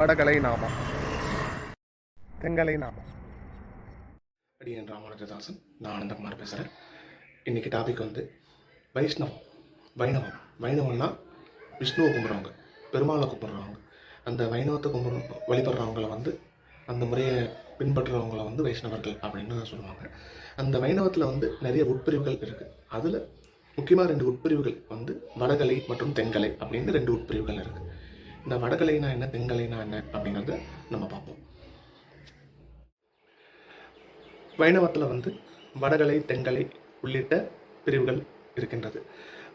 வடகலை நாமம் தெங்கலை நாமம் அடியன் ராமானுஜதாசன் நான் ஆனந்தகுமார் பேசுகிறேன் இன்றைக்கி டாபிக் வந்து வைஷ்ணவம் வைணவம். வைணவம்னா விஷ்ணுவை கும்பிட்றவங்க பெருமாளை கும்பிட்றவங்க. அந்த வைணவத்தை கும்பிட்ற வழிபடுறவங்கள வந்து அந்த முறையை பின்பற்றுறவங்கள வந்து வைஷ்ணவர்கள் அப்படின்னு சொல்லுவாங்க. அந்த வைணவத்தில் வந்து நிறைய உட்பிரிவுகள் இருக்குது அதில் முக்கியமாக ரெண்டு உட்பிரிவுகள் வந்து வடகலை மற்றும் தென்கலை அப்படின்னு ரெண்டு உட்பிரிவுகள் இருக்குது இந்த வடகலைனா என்ன தென்கலைனா என்ன அப்படிங்கிறத நம்ம பார்ப்போம். வைணவத்தில் வந்து வடகலை தென்கலை உள்ளிட்ட பிரிவுகள் இருக்கின்றது.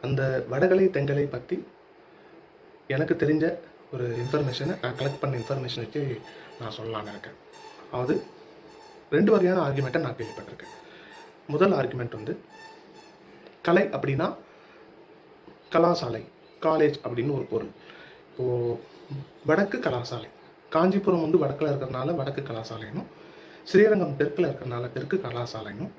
அந்த வடகலை தென்கலை பற்றி எனக்கு தெரிஞ்ச ஒரு இன்ஃபர்மேஷனை நான் கலெக்ட் பண்ண இன்ஃபர்மேஷன் வச்சு நான் சொல்லலாம்னு இருக்கேன். அதாவது ரெண்டு வகையான ஆர்குமெண்ட்டை நான் கேள்விப்பட்டிருக்கேன். முதல் ஆர்குமெண்ட் வந்து கலை அப்படின்னா கலாசாலை காலேஜ் அப்படின்னு ஒரு பொருள். இப்போது வடக்கு கலாசாலை. காஞ்சிபுரம் வந்து வடக்கில் இருக்கிறதுனால வடக்கு கலாசாலைனும் ஸ்ரீரங்கம் தெற்கில் இருக்கிறனால தெற்கு கலாசாலையினும்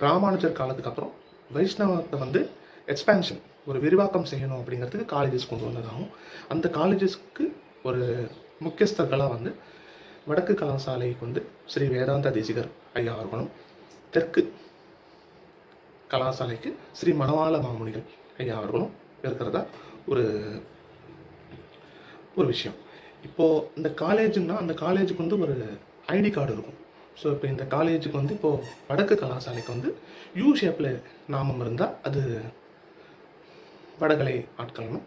ராமானுஜர் காலத்துக்கு அப்புறம் வைஷ்ணவத்தை வந்து எக்ஸ்பேன்ஷன் ஒரு விரிவாக்கம் செய்யணும் அப்படிங்கிறதுக்கு காலேஜஸ் கொண்டு வந்ததாகவும் அந்த காலேஜஸ்க்கு ஒரு முக்கியஸ்தர்களாக வந்து வடக்கு கலாசாலைக்கு வந்து ஸ்ரீ வேதாந்த தேசிகர் ஐயா அவர்களும் தெற்கு கலாசாலைக்கு ஸ்ரீ மணவாள மாமுனிகள் ஐயா அவர்களும் இருக்கிறதா ஒரு ஒரு விஷயம். இப்போது இந்த காலேஜுன்னா அந்த காலேஜுக்கு வந்து ஒரு ஐடி கார்டு இருக்கும். ஸோ இப்போ இந்த காலேஜுக்கு வந்து இப்போது வடக்கு கலாசாலைக்கு வந்து யூ ஷேப்பில் நாமம் இருந்தால் அது வடகலை ஆட்களும்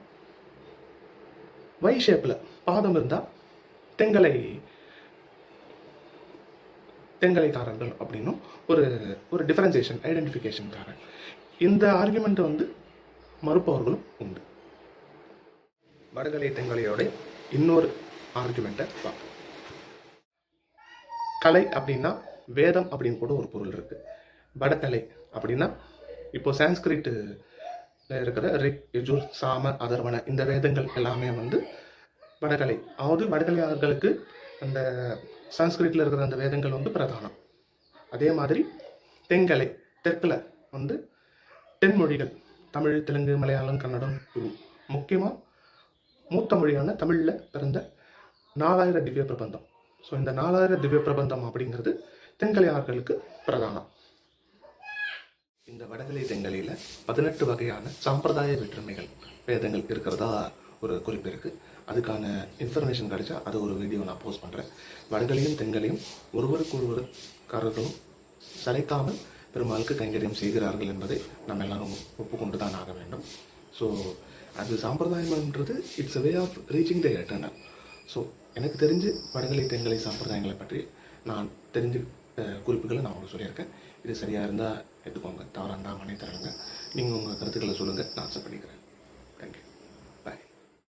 வை ஷேப்பில் பாதம் இருந்தால் தெங்கலை தெங்கலைக்காரர்கள் அப்படின்னும் ஒரு ஒரு டிஃபரன்சியேஷன் ஐடென்டிஃபிகேஷன்காரன் இந்த ஆர்குமெண்ட்டை வந்து மறுப்பவர்களும் உண்டு. வடகலை தெங்கலையோட இன்னொரு ஆர்குமெண்ட்டை பார்ப்போம். கலை அப்படின்னா வேதம் அப்படின்னு கூட ஒரு பொருள் இருக்கு. வடகலை அப்படின்னா இப்போ சான்ஸ்கிரிட்டு இருக்கிற ரிக் யஜுர் சாம அதர்வன இந்த வேதங்கள் எல்லாமே வந்து வடகலை அதாவது வடகலையாளர்களுக்கு அந்த சான்ஸ்கிரிட்டில் இருக்கிற அந்த வேதங்கள் வந்து பிரதானம். அதே மாதிரி தெங்கலை தெற்கில் வந்து தென்மொழிகள் தமிழ் தெலுங்கு மலையாளம் கன்னடம் முக்கியமாக மூத்த மொழியான தமிழில் பிறந்த நாலாயிர திவ்ய பிரபந்தம். ஸோ இந்த நாலாயிர திவ்ய பிரபந்தம் அப்படிங்கிறது தெங்கலையார்களுக்கு பிரதானம். இந்த வடகலை தெங்கலையில் பதினெட்டு வகையான சாம்பிரதாய வேற்றுமைகள் வேதங்கள் இருக்கிறதா ஒரு குறிப்பு இருக்குது அதுக்கான இன்ஃபர்மேஷன் கிடைச்சா அது ஒரு வீடியோ நான் போஸ்ட் பண்ணுறேன் வடகலையும் தெங்கலையும் ஒருவருக்கு ஒருவருக்காரர்களும் சளைக்காமல் பெருமாளுக்கு கைங்கரியம் செய்கிறார்கள் என்பதை நம்ம எல்லாரும் ஒப்புக்கொண்டு தான் ஆக வேண்டும். ஸோ அது சாம்பிரதாயம்ன்றது it's way of reaching the eternal so எனக்கு தெரிஞ்சு வடகலை தென்கலை சாம்பிரதாயங்களை பற்றி நான் தெரிஞ்சு குறிப்புகளை நான் உங்களுக்கு சொல்லியிருக்கேன். இது சரியாக இருந்தால் எடுத்துக்கோங்க. தவறாக இருந்தால் மன்னித்தரங்க நீங்கள் உங்கள் கருத்துக்களை சொல்லுங்கள் நான் ஆசை பண்ணிக்கிறேன்.